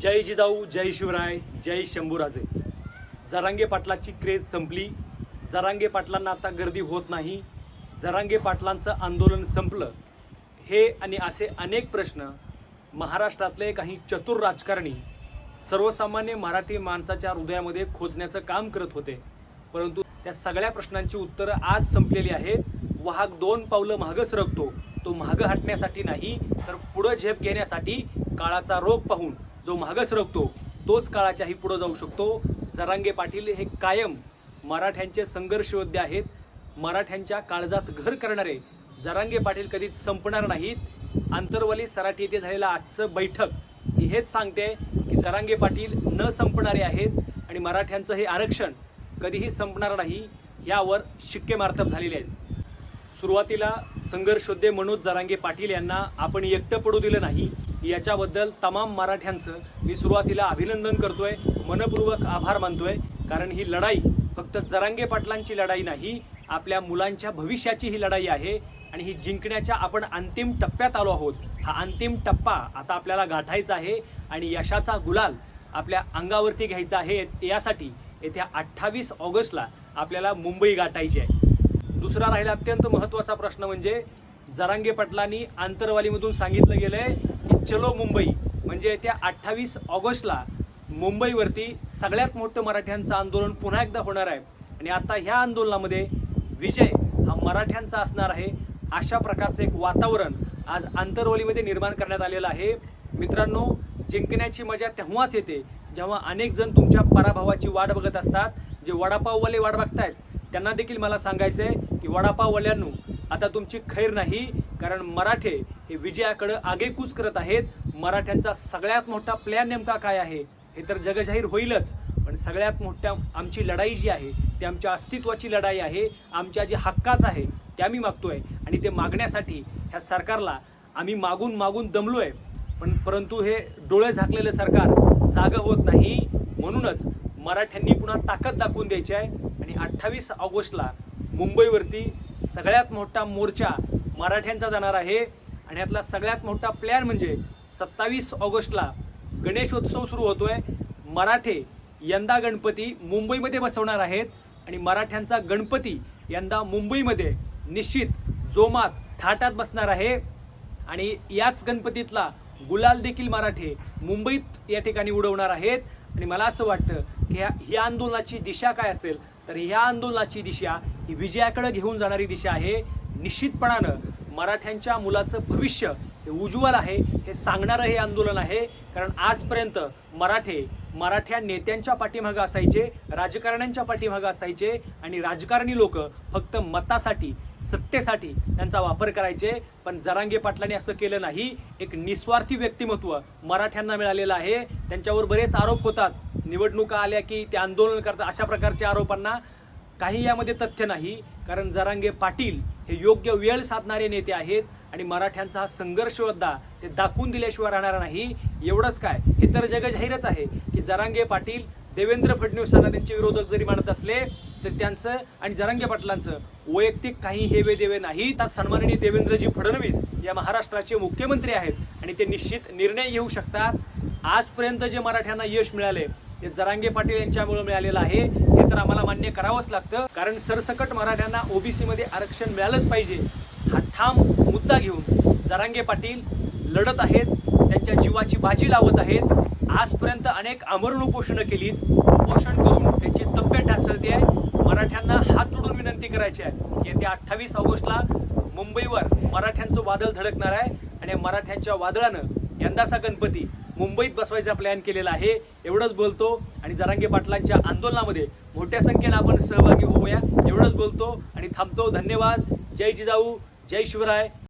जय जिजाऊ जय शिवराय जय शंभूराजे. जरांगे पाटलाची क्रेज संपली. जरांगे पाटलांना आता गर्दी होत नाही. जरांगे पाटलांचं आंदोलन संपलं. हे आणि असे अनेक प्रश्न महाराष्ट्रातले काही चतुर राजकारणी सर्वसामान्य मराठी माणसाच्या हृदयामध्ये खोचण्याचं काम करत होते. परंतु त्या सगळ्या प्रश्नांची उत्तरं आज संपलेली आहेत. वाहक दोन पावलं मागं सरकतो. तो मागं हटण्यासाठी नाही तर पुढं झेप घेण्यासाठी काळाचा रोग पाहून जो मागास सरकतो तोच काळाच्याही पुढं जाऊ शकतो. जरांगे पाटील हे कायम मराठ्यांचे संघर्ष योद्धे आहेत. मराठ्यांच्या काळजात घर करणारे जरांगे पाटील कधीच संपणार नाहीत. आंतरवली सराठी येथे झालेलं आजचं बैठक ही हेच सांगते की जरांगे पाटील न संपणारे आहेत आणि मराठ्यांचं हे आरक्षण कधीही संपणार नाही यावर शिक्के मार्तब झालेले आहेत. सुरुवातीला संघर्षोद्धे मनोज जरांगे पाटील यांना आपण एकटं पडू दिलं नाही याच्याबद्दल तमाम मराठ्यांचं मी सुरुवातीला अभिनंदन करतोय मनपूर्वक आभार मानतोय कारण ही लढाई फक्त जरांगे पाटलांची लढाई नाही आपल्या मुलांच्या भविष्याची ही लढाई आहे आणि ही जिंकण्याच्या आपण अंतिम टप्प्यात आलो आहोत. हा अंतिम टप्पा आता आपल्याला गाठायचा आहे आणि यशाचा गुलाल आपल्या अंगावरती घ्यायचा आहे यासाठी येत्या अठ्ठावीस ऑगस्टला आपल्याला मुंबई गाठायची आहे. दुसरा राहिला अत्यंत महत्त्वाचा प्रश्न म्हणजे जरांगे पटलांनी आंतरवालीमधून सांगितलं गेलं आहे की चलो मुंबई. म्हणजे येत्या अठ्ठावीस ऑगस्टला मुंबईवरती सगळ्यात मोठं मराठ्यांचं आंदोलन पुन्हा एकदा होणार आहे. आणि आता ह्या आंदोलनामध्ये विजय हा मराठ्यांचा असणार आहे. अशा प्रकारचं एक वातावरण आज आंतरवलीमध्ये निर्माण करण्यात आलेलं आहे. मित्रांनो जिंकण्याची मजा तेव्हाच येते जेव्हा अनेक जण तुमच्या पराभवाची वाट बघत असतात. जे वडापाववाले वाट बघतायत त्यांना देखील मला सांगायचं आहे की वडापाववल्यांनो आता तुमची खैर नाही कारण मराठे हे विजयाकडं आगेकूच करत आहेत. मराठ्यांचा सगळ्यात मोठा प्लॅन नेमका काय आहे हे तर जगजाहीर होईलच. पण सगळ्यात मोठ्या आमची लढाई जी आहे ती आमच्या अस्तित्वाची लढाई आहे आमच्या जे हक्काच आहे त्या मी मागतोय. आणि ते मागण्यासाठी ह्या सरकारला आम्ही मागून मागून दमलोय. पण परंतु हे डोळे झाकलेलं सरकार जागं होत नाही. म्हणूनच मराठ्यांनी पुन्हा ताकद दाखवून द्यायची आहे. आणि अठ्ठावीस ऑगस्टला मुंबईवरती सगळ्यात मोठा मोर्चा मराठ्यांचा जाणार आहे. आणि यातला सगळ्यात मोठा प्लॅन म्हणजे सत्तावीस ऑगस्टला गणेशोत्सव सुरू होतो आहे मराठे यंदा गणपती मुंबईमध्ये बसवणार आहेत. आणि मराठ्यांचा गणपती यंदा मुंबईमध्ये निश्चित जोमात थाटात बसणार आहे. आणि याच गणपतीतला गुलाल देखील मराठे मुंबईत या ठिकाणी उडवणार आहेत. आणि मला असं वाटतं की ह्या ह्या आंदोलनाची दिशा काय असेल? तर ह्या आंदोलनाची दिशा ही विजयाकडे घेऊन जाणारी दिशा आहे. निश्चितपणानं मराठ्यांच्या मुलाचं भविष्य हे उज्ज्वल आहे हे सांगणारं हे आंदोलन आहे. कारण आजपर्यंत मराठे मराठ्या नेत्यांच्या पाठीमागं असायचे राजकारण्यांच्या पाठीमागं असायचे आणि राजकारणी लोक फक्त मतासाठी सत्तेसाठी त्यांचा वापर करायचे. पण जरांगे पाटलांनी असं केलं नाही. एक निस्वार्थी व्यक्तिमत्व मराठ्यांना मिळालेलं आहे. त्यांच्यावर बरेच आरोप होतात. निवडणुका आल्या की ते आंदोलन करतात अशा प्रकारच्या आरोपांना. काही यामध्ये तथ्य नाही कारण जरांगे पाटील हे योग्य वेळ साधणारे नेते आहेत आणि मराठ्यांचा हा संघर्ष योद्धा ते दाखवून दिल्याशिवाय राहणार नाही. एवढंच काय हे तर जगजाहीरच आहे की जरांगे पाटील देवेंद्र फडणवीसांना त्यांचे विरोधक जरी मानत असले तर त्यांचं आणि जरांगे पाटलांचं वैयक्तिक काही हेवे देवे नाही तर सन्माननीय देवेंद्रजी फडणवीस या महाराष्ट्राचे मुख्यमंत्री आहेत आणि ते निश्चित निर्णय घेऊ शकतात. आजपर्यंत जे मराठ्यांना यश मिळाले ते जरांगे पाटील यांच्यामुळे मिळालेलं आहे. हे तर आम्हाला मान्य करावंच लागतं. कारण सरसकट मराठ्यांना ओबीसी मध्ये आरक्षण मिळालंच पाहिजे. हा ठाम मुद्दा घेऊन जरांगे पाटील लढत आहेत त्यांच्या जीवाची बाजी लावत आहेत. आजपर्यंत अनेक आमरण उपोषणं केलीत. उपोषण करून त्यांची तब्येत ढासळते आहे मराठ्यांना हात जोडून विनंती करायची आहे. येत्या अठ्ठावीस ऑगस्टला मुंबईवर मराठ्यांचं वादळ धडकणार आहे. आणि मराठ्यांच्या वादळानं यंदाचा गणपती मुंबईत बसवायचा प्लॅन केलेला आहे. एवढंच बोलतो. आणि जरांगे पाटलांच्या आंदोलनामध्ये मोठ्या संख्येनं आपण सहभागी होऊया. एवढंच बोलतो. आणि थांबतो. धन्यवाद. जय जिजाऊ. जय शिवराय.